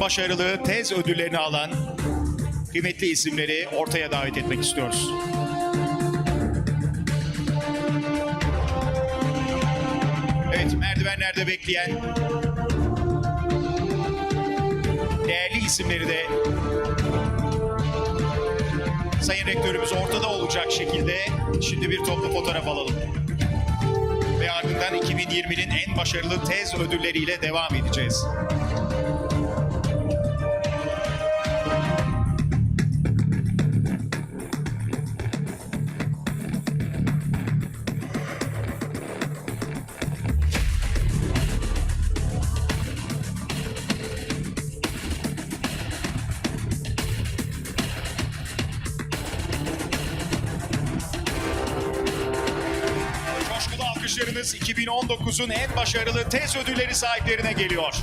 başarılı tez ödüllerini alan kıymetli isimleri ortaya davet etmek istiyoruz. Evet, merdivenlerde bekleyen değerli isimleri de Sayın Rektörümüz ortada olacak şekilde şimdi bir toplu fotoğraf alalım. Ve ardından 2020'nin en başarılı tez ödülleriyle devam edeceğiz. Alkışlarınız 2019'un en başarılı tez ödülleri sahiplerine geliyor.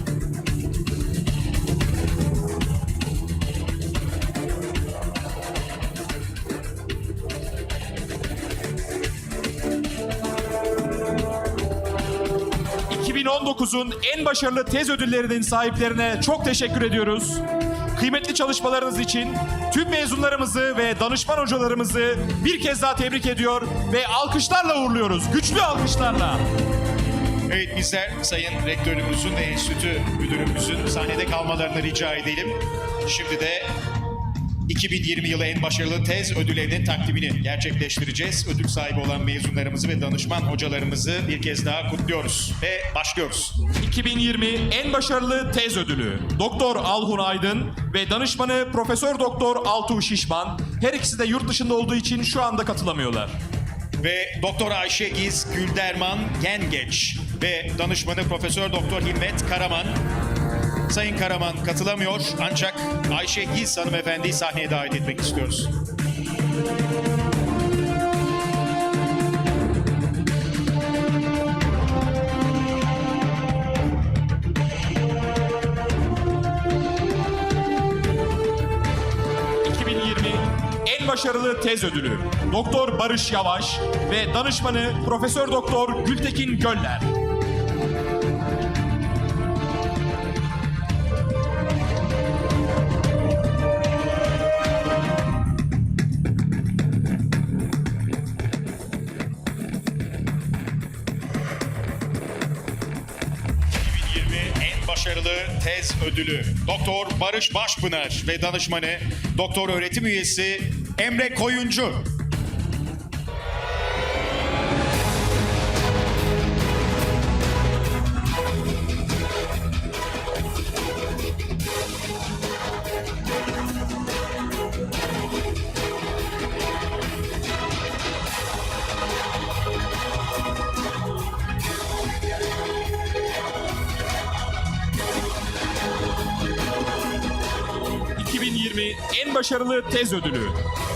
...2019'un en başarılı tez ödüllerinin sahiplerine çok teşekkür ediyoruz. Kıymetli çalışmalarınız için tüm mezunlarımızı ve danışman hocalarımızı bir kez daha tebrik ediyor ve alkışlarla uğurluyoruz. Güçlü alkışlarla. Evet bizler Sayın Rektörümüzün ve Enstitü Müdürümüzün sahnede kalmalarını rica edelim. Şimdi de 2020 yılı en başarılı tez ödüllerinin takdimini gerçekleştireceğiz. Ödül sahibi olan mezunlarımızı ve danışman hocalarımızı bir kez daha kutluyoruz ve başlıyoruz. 2020 en başarılı tez ödülü. Doktor Alhun Aydın ve danışmanı Profesör Doktor Altuğ Şişman. Her ikisi de yurt dışında olduğu için şu anda katılamıyorlar. Ve Doktor Ayşe Giz Gülderman Gengeç ve danışmanı Profesör Doktor Himmet Karaman. Sayın Karaman katılamıyor ancak Ayşe Giz hanımefendiyi sahneye davet etmek istiyoruz. en başarılı tez ödülü. Doktor Barış Yavaş ve danışmanı Profesör Doktor Gültekin Göller. Ödülü Doktor Barış Başpınar ve danışmanı Doktor öğretim üyesi Emre Koyuncu. Başarılı tez ödülü.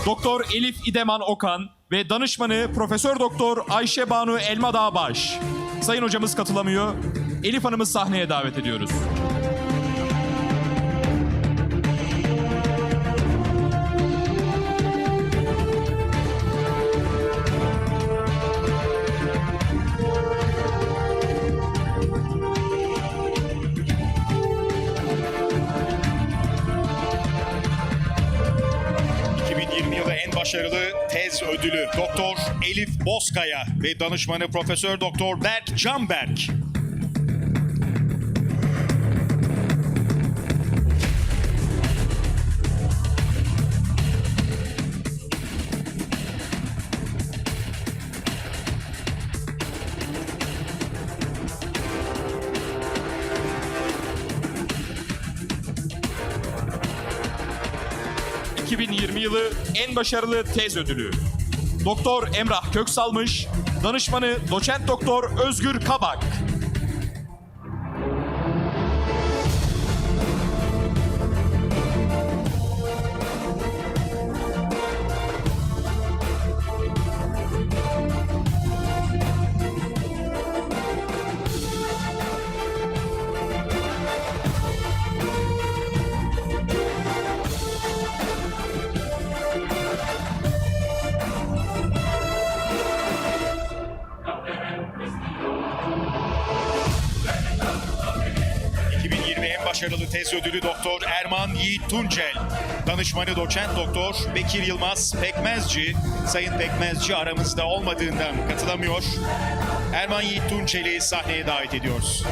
Doktor Elif İdeman Okan ve danışmanı Profesör Doktor Ayşe Banu Elmadağ Baş. Sayın hocamız katılamıyor. Elif Hanım'ı sahneye davet ediyoruz. En başarılı tez ödülü Doktor Elif Bozkaya ve danışmanı Profesör Doktor Berk Canberk. Başarılı tez ödülü. Doktor Emrah Köksalmış, danışmanı Doçent Doktor Özgür Kabak. Tez ödülü Doktor Erman Yiğit Tuncel, danışmanı doçent doktor Bekir Yılmaz Pekmezci, Sayın Pekmezci aramızda olmadığından katılamıyor. Erman Yiğit Tuncel'i sahneye davet ediyoruz.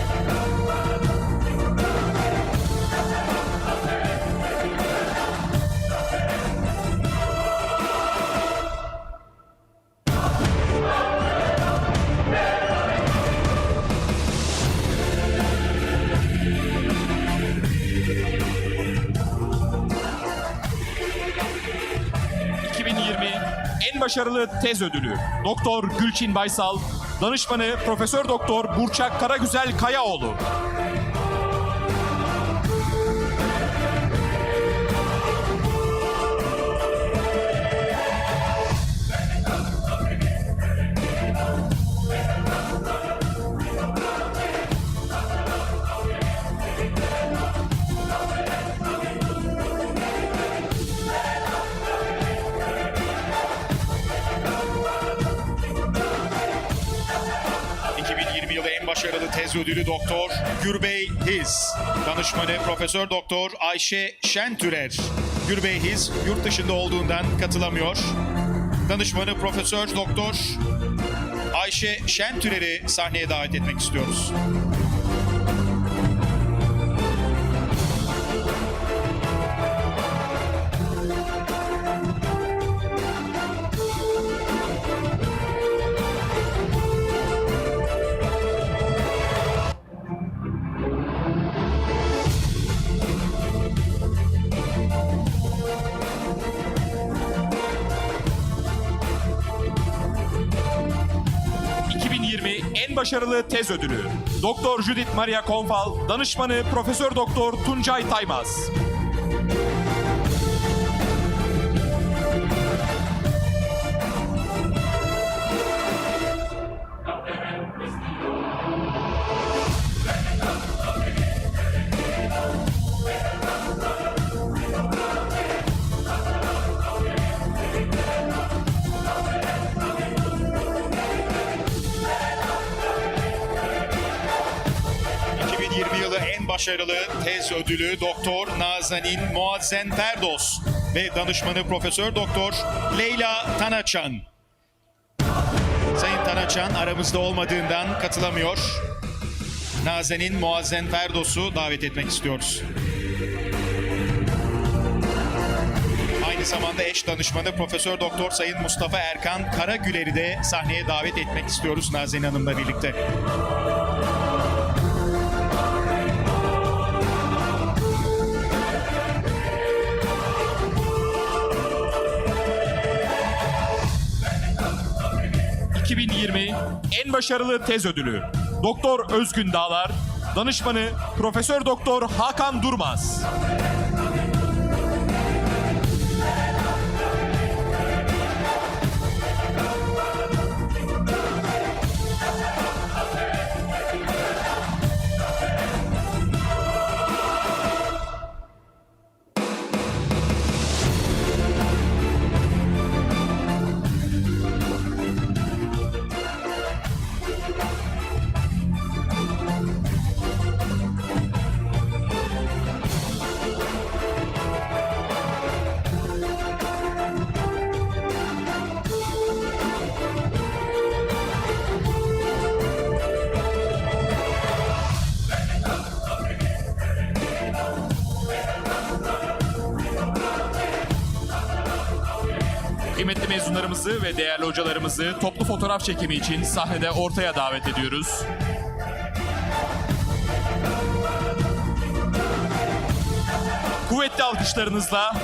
Başarılı tez ödülü Doktor Gülçin Baysal, danışmanı Profesör Doktor Burçak Karagüzel Kayaoğlu. Başarılı tez ödülü Doktor Gürbey Hiz. Danışmanı Profesör Doktor Ayşe Şentürer. Gürbey Hiz yurt dışında olduğundan katılamıyor. Danışmanı Profesör Doktor Ayşe Şentürer'i sahneye davet etmek istiyoruz. En başarılı tez ödülü Doktor Judith Maria Konfal, danışmanı Profesör Doktor Tuncay Taymaz. Başarılı tez ödülü Doktor Nazanin Muazzen Ferdos... ...ve danışmanı Profesör Doktor Leyla Tanaçan. Sayın Tanaçan aramızda olmadığından katılamıyor. Nazenin Muazzen Ferdos'u davet etmek istiyoruz. Aynı zamanda eş danışmanı Profesör Doktor Sayın Mustafa Erkan Karagüler'i de sahneye davet etmek istiyoruz Nazenin Hanım'la birlikte. ...2020 en başarılı tez ödülü Doktor Özgün Dağlar, danışmanı Profesör Doktor Hakan Durmaz. Mezunlarımızı ve değerli hocalarımızı toplu fotoğraf çekimi için sahnede ortaya davet ediyoruz. Kuvvetli alkışlarınızla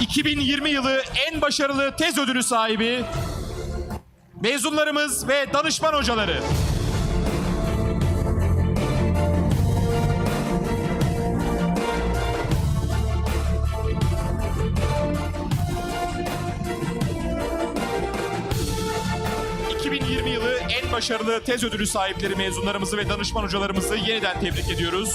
2020 yılı en başarılı tez ödülü sahibi mezunlarımız ve danışman hocaları. Başarılı tez ödülü sahipleri mezunlarımızı ve danışman hocalarımızı yeniden tebrik ediyoruz.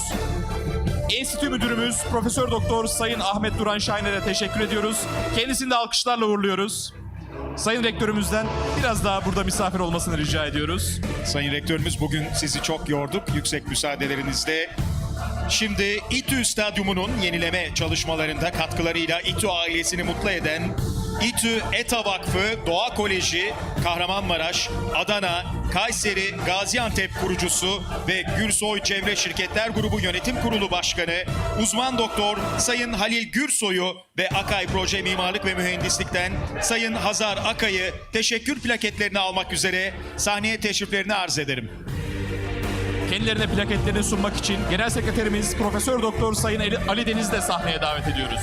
Enstitü Müdürümüz Profesör Doktor Sayın Ahmet Duran Şahiner'e teşekkür ediyoruz. Kendisini de alkışlarla uğurluyoruz. Sayın Rektörümüzden biraz daha burada misafir olmasını rica ediyoruz. Sayın Rektörümüz bugün sizi çok yorduk. Yüksek müsaadelerinizle Şimdi İTÜ Stadyumu'nun yenileme çalışmalarında katkılarıyla İTÜ ailesini mutlu eden İTÜ ETA Vakfı Doğa Koleji, Kahramanmaraş, Adana, Kayseri, Gaziantep kurucusu ve Gürsoy Çevre Şirketler Grubu Yönetim Kurulu Başkanı, uzman doktor Sayın Halil Gürsoy'u ve Akay Proje Mimarlık ve Mühendislik'ten Sayın Hazar Akay'ı teşekkür plaketlerini almak üzere sahneye teşriflerini arz ederim. Kendilerine plaketlerini sunmak için Genel Sekreterimiz Profesör Doktor Sayın Ali- Deniz de sahneye davet ediyoruz.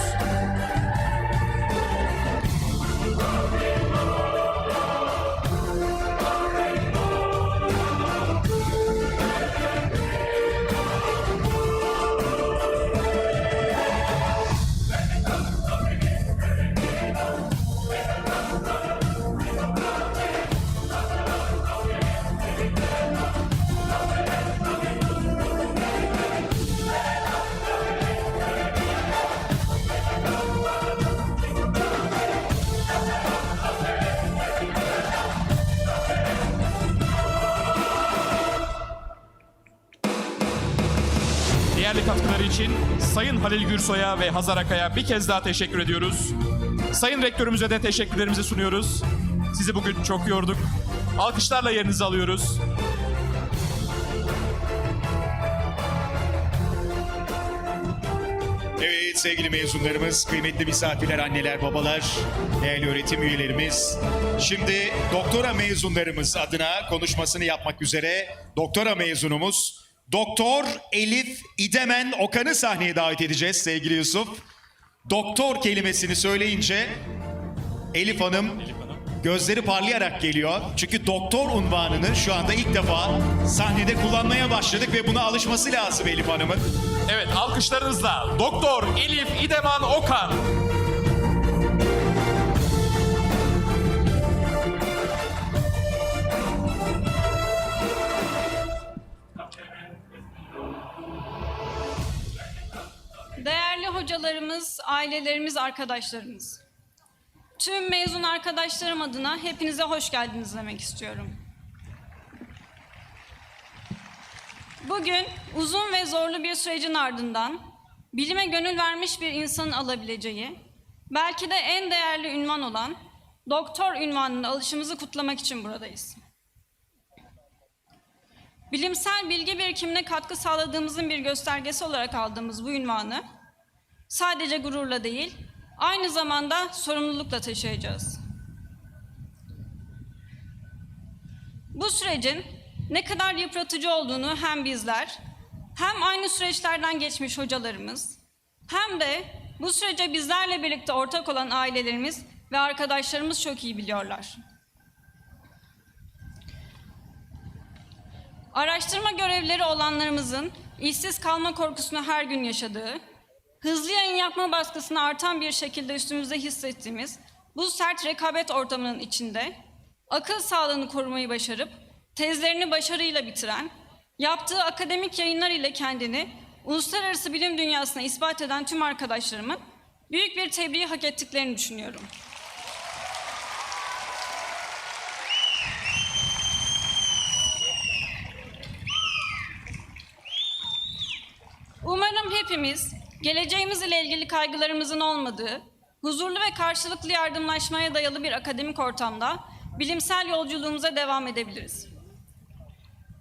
Halil Gürsoy'a ve Hazar Akay'a bir kez daha teşekkür ediyoruz. Sayın Rektörümüze de teşekkürlerimizi sunuyoruz. Sizi bugün çok yorduk. Alkışlarla yerinizi alıyoruz. Evet sevgili mezunlarımız, kıymetli misafirler, anneler, babalar, değerli öğretim üyelerimiz. Şimdi doktora mezunlarımız adına konuşmasını yapmak üzere doktora mezunumuz Doktor Elif İdemen Okan'ı sahneye davet edeceğiz sevgili Yusuf. Doktor kelimesini söyleyince Elif Hanım gözleri parlayarak geliyor. Çünkü doktor unvanını şu anda ilk defa sahnede kullanmaya başladık ve buna alışması lazım Elif Hanım'ın. Evet alkışlarınızla Doktor Elif İdeman Okan. Hocalarımız, ailelerimiz, arkadaşlarımız. Tüm mezun arkadaşlarım adına hepinize hoş geldiniz demek istiyorum. Bugün uzun ve zorlu bir sürecin ardından bilime gönül vermiş bir insanın alabileceği, belki de en değerli ünvan olan doktor ünvanına alışımızı kutlamak için buradayız. Bilimsel bilgi birikimine katkı sağladığımızın bir göstergesi olarak aldığımız bu ünvanı sadece gururla değil, aynı zamanda sorumlulukla taşıyacağız. Bu sürecin ne kadar yıpratıcı olduğunu hem bizler, hem aynı süreçlerden geçmiş hocalarımız, hem de bu sürece bizlerle birlikte ortak olan ailelerimiz ve arkadaşlarımız çok iyi biliyorlar. Araştırma görevlileri olanlarımızın işsiz kalma korkusunu her gün yaşadığı, hızlı yayın yapma baskısını artan bir şekilde üstümüzde hissettiğimiz bu sert rekabet ortamının içinde akıl sağlığını korumayı başarıp tezlerini başarıyla bitiren, yaptığı akademik yayınlar ile kendini uluslararası bilim dünyasına ispat eden tüm arkadaşlarımın büyük bir tebriği hak ettiklerini düşünüyorum. Umarım hepimiz geleceğimiz ile ilgili kaygılarımızın olmadığı, huzurlu ve karşılıklı yardımlaşmaya dayalı bir akademik ortamda bilimsel yolculuğumuza devam edebiliriz.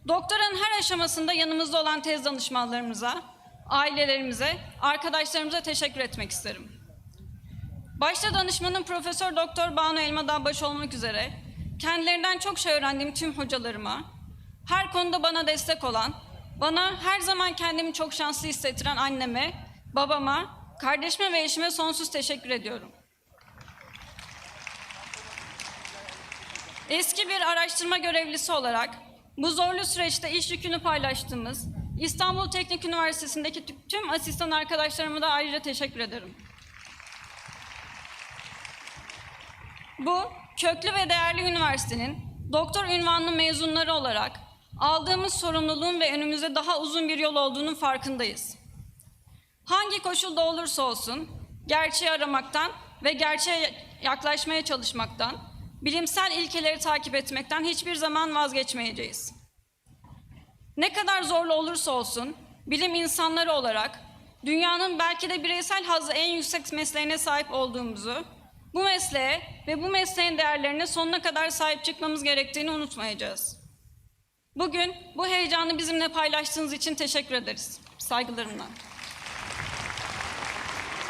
Doktoranın her aşamasında yanımızda olan tez danışmanlarımıza, ailelerimize, arkadaşlarımıza teşekkür etmek isterim. Başta danışmanım Profesör Doktor Banu Elmadağ baş olmak üzere kendilerinden çok şey öğrendiğim tüm hocalarıma, her konuda bana destek olan, bana her zaman kendimi çok şanslı hissettiren anneme, babama, kardeşime ve eşime sonsuz teşekkür ediyorum. Eski bir araştırma görevlisi olarak bu zorlu süreçte iş yükünü paylaştığımız İstanbul Teknik Üniversitesi'ndeki tü- tüm asistan arkadaşlarıma da ayrıca teşekkür ederim. Bu köklü ve değerli üniversitenin doktor ünvanlı mezunları olarak aldığımız sorumluluğun ve önümüzde daha uzun bir yol olduğunun farkındayız. Hangi koşulda olursa olsun gerçeği aramaktan ve gerçeğe yaklaşmaya çalışmaktan, bilimsel ilkeleri takip etmekten hiçbir zaman vazgeçmeyeceğiz. Ne kadar zorlu olursa olsun bilim insanları olarak dünyanın belki de bireysel hazzı en yüksek mesleğine sahip olduğumuzu, bu mesleğe ve bu mesleğin değerlerine sonuna kadar sahip çıkmamız gerektiğini unutmayacağız. Bugün bu heyecanı bizimle paylaştığınız için teşekkür ederiz. Saygılarımla.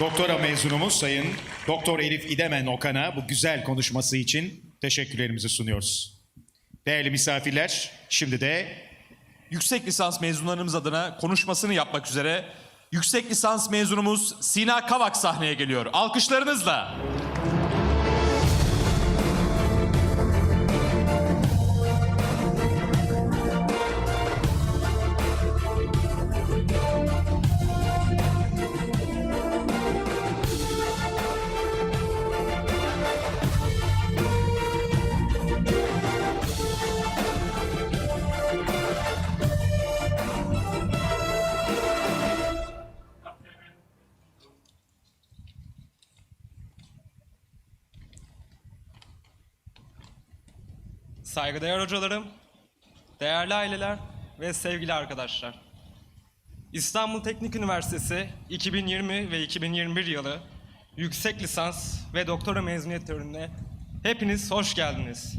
Doktora mezunumuz Sayın Doktor Elif İdemen Okan'a bu güzel konuşması için teşekkürlerimizi sunuyoruz. Değerli misafirler, şimdi de Yüksek lisans mezunlarımız adına konuşmasını yapmak üzere yüksek lisans mezunumuz Sina Kavak sahneye geliyor. Alkışlarınızla. Saygıdeğer hocalarım, değerli aileler ve sevgili arkadaşlar. İstanbul Teknik Üniversitesi 2020 ve 2021 yılı yüksek lisans ve doktora mezuniyet törenine hepiniz hoş geldiniz.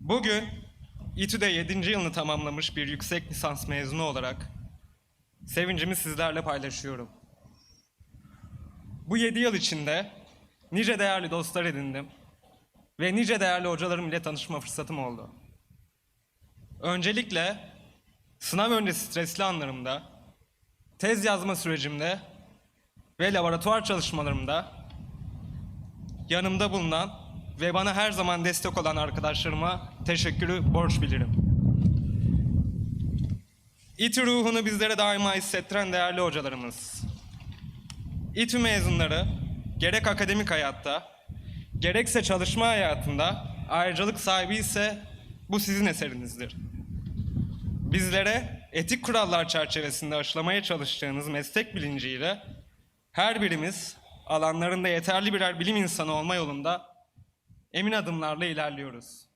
Bugün İTÜ'de 7. yılını tamamlamış bir yüksek lisans mezunu olarak sevincimi sizlerle paylaşıyorum. Bu 7 yıl içinde nice değerli dostlar edindim ve nice değerli hocalarım ile tanışma fırsatım oldu. Öncelikle sınav öncesi stresli anlarımda, tez yazma sürecimde ve laboratuvar çalışmalarımda yanımda bulunan ve bana her zaman destek olan arkadaşlarıma teşekkürü borç bilirim. İTÜ ruhunu bizlere daima hissettiren değerli hocalarımız, İTÜ mezunları gerek akademik hayatta, gerekse çalışma hayatında ayrıcalık sahibi ise bu sizin eserinizdir. Bizlere etik kurallar çerçevesinde aşılamaya çalıştığınız meslek bilinciyle her birimiz alanlarında yeterli birer bilim insanı olma yolunda emin adımlarla ilerliyoruz.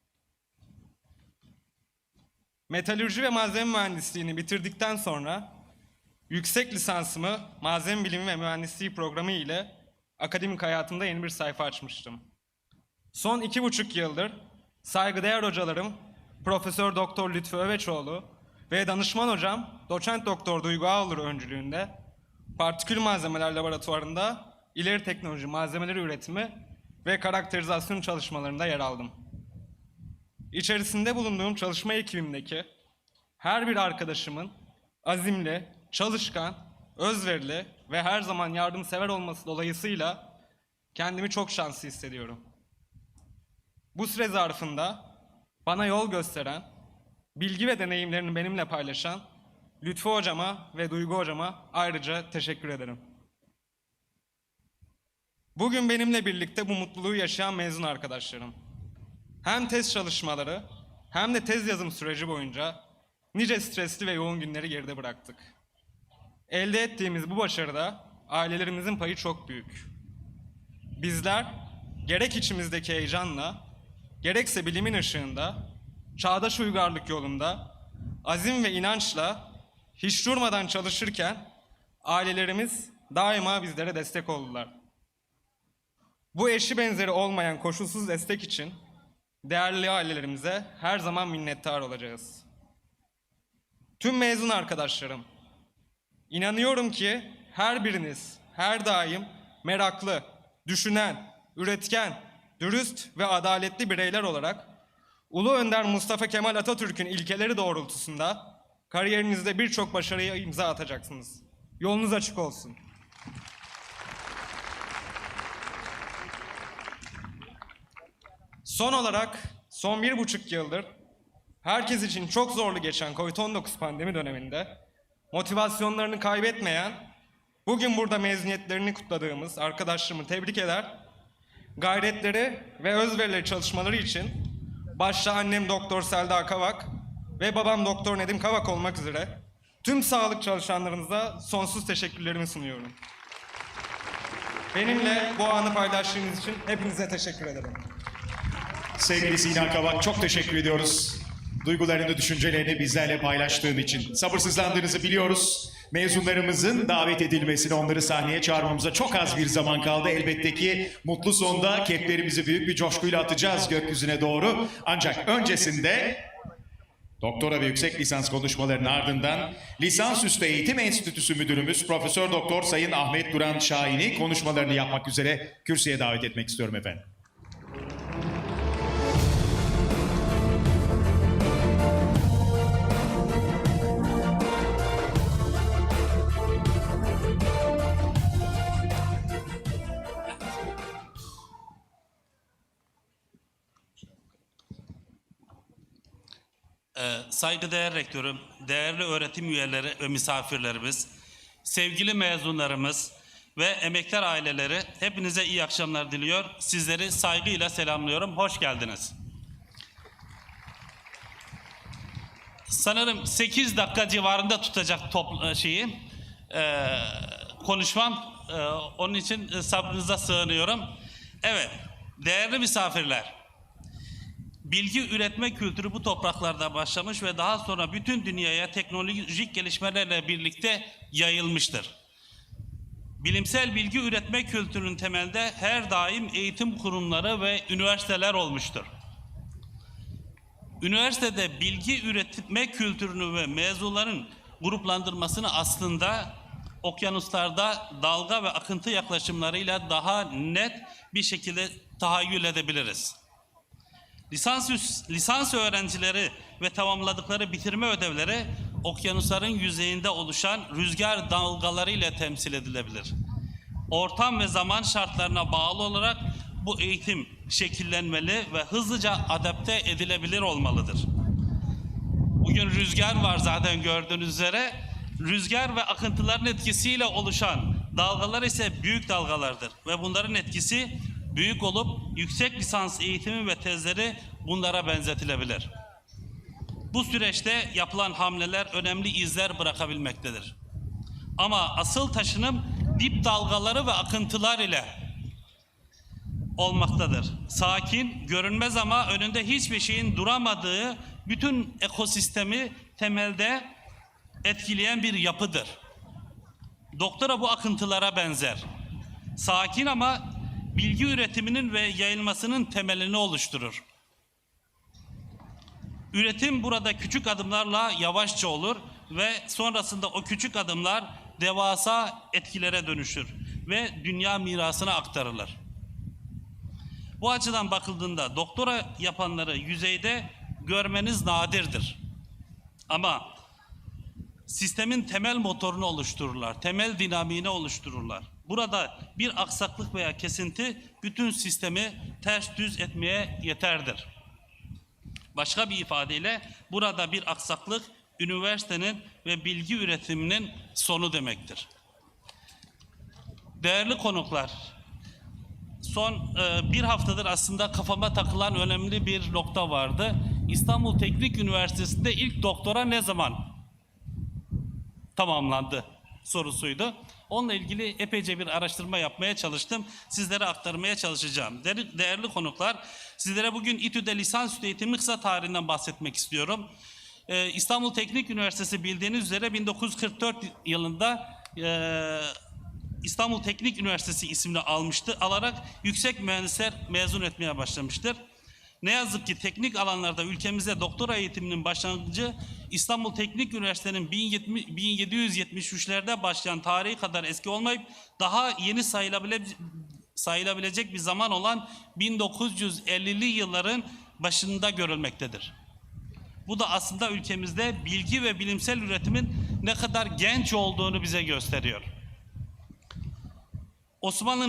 Metalürji ve malzeme mühendisliğini bitirdikten sonra yüksek lisansımı malzeme bilimi ve mühendisliği programı ile akademik hayatımda yeni bir sayfa açmıştım. Son iki buçuk yıldır saygıdeğer hocalarım Profesör Doktor Lütfü Öveçoğlu ve danışman hocam Doçent Doktor Duygu Ağolur öncülüğünde partikül malzemeler laboratuvarında ileri teknoloji malzemeleri üretimi ve karakterizasyon çalışmalarında yer aldım. İçerisinde bulunduğum çalışma ekibimdeki her bir arkadaşımın azimli, çalışkan, özverili ve her zaman yardımsever olması dolayısıyla kendimi çok şanslı hissediyorum. Bu süre zarfında bana yol gösteren, bilgi ve deneyimlerini benimle paylaşan Lütfü hocama ve Duygu hocama ayrıca teşekkür ederim. Bugün benimle birlikte bu mutluluğu yaşayan mezun arkadaşlarım. Hem tez çalışmaları hem de tez yazım süreci boyunca nice stresli ve yoğun günleri geride bıraktık. Elde ettiğimiz bu başarıda ailelerimizin payı çok büyük. Bizler gerek içimizdeki heyecanla, gerekse bilimin ışığında, çağdaş uygarlık yolunda, azim ve inançla hiç durmadan çalışırken ailelerimiz daima bizlere destek oldular. Bu eşi benzeri olmayan koşulsuz destek için değerli ailelerimize her zaman minnettar olacağız. Tüm mezun arkadaşlarım, inanıyorum ki her biriniz her daim meraklı, düşünen, üretken, dürüst ve adaletli bireyler olarak Ulu Önder Mustafa Kemal Atatürk'ün ilkeleri doğrultusunda kariyerinizde birçok başarıya imza atacaksınız. Yolunuz açık olsun. Son olarak son bir buçuk yıldır herkes için çok zorlu geçen Covid-19 pandemi döneminde motivasyonlarını kaybetmeyen, bugün burada mezuniyetlerini kutladığımız arkadaşlarımı tebrik eder, gayretleri ve özverileri çalışmaları için başta annem Doktor Selda Kavak ve babam Doktor Nedim Kavak olmak üzere tüm sağlık çalışanlarınıza sonsuz teşekkürlerimi sunuyorum. Benimle bu anı paylaştığınız için hepinize teşekkür ederim. sevgili Sina Kavak çok teşekkür ediyoruz. Duygularını, düşüncelerini bizlerle paylaştığın için. Sabırsızlandığınızı biliyoruz. Mezunlarımızın davet edilmesini, onları sahneye çağırmamıza çok az bir zaman kaldı. Elbette ki mutlu sonda keplerimizi büyük bir coşkuyla atacağız gökyüzüne doğru. Ancak öncesinde Doktora ve yüksek lisans konuşmalarının ardından Lisansüstü Eğitim Enstitüsü Müdürümüz Profesör Doktor Sayın Ahmet Duran Şahin'i konuşmalarını yapmak üzere kürsüye davet etmek istiyorum efendim. Saygıdeğer rektörüm, değerli öğretim üyeleri ve misafirlerimiz, sevgili mezunlarımız ve emektar aileleri hepinize iyi akşamlar diliyor. Sizleri saygıyla selamlıyorum. Hoş geldiniz. Sanırım 8 dakika civarında tutacak top şeyi e, konuşmam. E, onun için e, sabrınıza sığınıyorum. Evet, değerli misafirler. Bilgi üretme kültürü bu topraklarda başlamış ve daha sonra bütün dünyaya teknolojik gelişmelerle birlikte yayılmıştır. Bilimsel bilgi üretme kültürünün temelde her daim eğitim kurumları ve üniversiteler olmuştur. Üniversitede bilgi üretme kültürünü ve mezunların gruplandırmasını aslında okyanuslarda dalga ve akıntı yaklaşımlarıyla daha net bir şekilde tahayyül edebiliriz. Lisans, lisans öğrencileri ve tamamladıkları bitirme ödevleri okyanusların yüzeyinde oluşan rüzgar dalgaları ile temsil edilebilir. Ortam ve zaman şartlarına bağlı olarak bu eğitim şekillenmeli ve hızlıca adapte edilebilir olmalıdır. Bugün rüzgar var zaten gördüğünüz üzere. Rüzgar ve akıntıların etkisiyle oluşan dalgalar ise büyük dalgalardır ve bunların etkisi büyük olup yüksek lisans eğitimi ve tezleri bunlara benzetilebilir. Bu süreçte yapılan hamleler önemli izler bırakabilmektedir. Ama asıl taşınım dip dalgaları ve akıntılar ile olmaktadır. Sakin, görünmez ama önünde hiçbir şeyin duramadığı bütün ekosistemi temelde etkileyen bir yapıdır. Doktora bu akıntılara benzer. Sakin ama bilgi üretiminin ve yayılmasının temelini oluşturur. Üretim burada küçük adımlarla yavaşça olur ve sonrasında o küçük adımlar devasa etkilere dönüşür ve dünya mirasına aktarılır. Bu açıdan bakıldığında doktora yapanları yüzeyde görmeniz nadirdir. Ama sistemin temel motorunu oluştururlar, temel dinamiğini oluştururlar. Burada bir aksaklık veya kesinti bütün sistemi ters düz etmeye yeterdir. Başka bir ifadeyle burada bir aksaklık üniversitenin ve bilgi üretiminin sonu demektir. Değerli konuklar, son e, bir haftadır aslında kafama takılan önemli bir nokta vardı. İstanbul Teknik Üniversitesi'nde ilk doktora ne zaman tamamlandı sorusuydu. Onunla ilgili epeyce bir araştırma yapmaya çalıştım. Sizlere aktarmaya çalışacağım. Değerli, konuklar, sizlere bugün İTÜ'de lisansüstü eğitimin kısa tarihinden bahsetmek istiyorum. Ee, İstanbul Teknik Üniversitesi bildiğiniz üzere 1944 yılında e, İstanbul Teknik Üniversitesi ismini almıştı. Alarak yüksek mühendisler mezun etmeye başlamıştır. Ne yazık ki teknik alanlarda ülkemizde doktora eğitiminin başlangıcı İstanbul Teknik Üniversitesi'nin 1773'lerde başlayan tarihi kadar eski olmayıp daha yeni sayılabile, sayılabilecek bir zaman olan 1950'li yılların başında görülmektedir. Bu da aslında ülkemizde bilgi ve bilimsel üretimin ne kadar genç olduğunu bize gösteriyor. Osmanlı'nın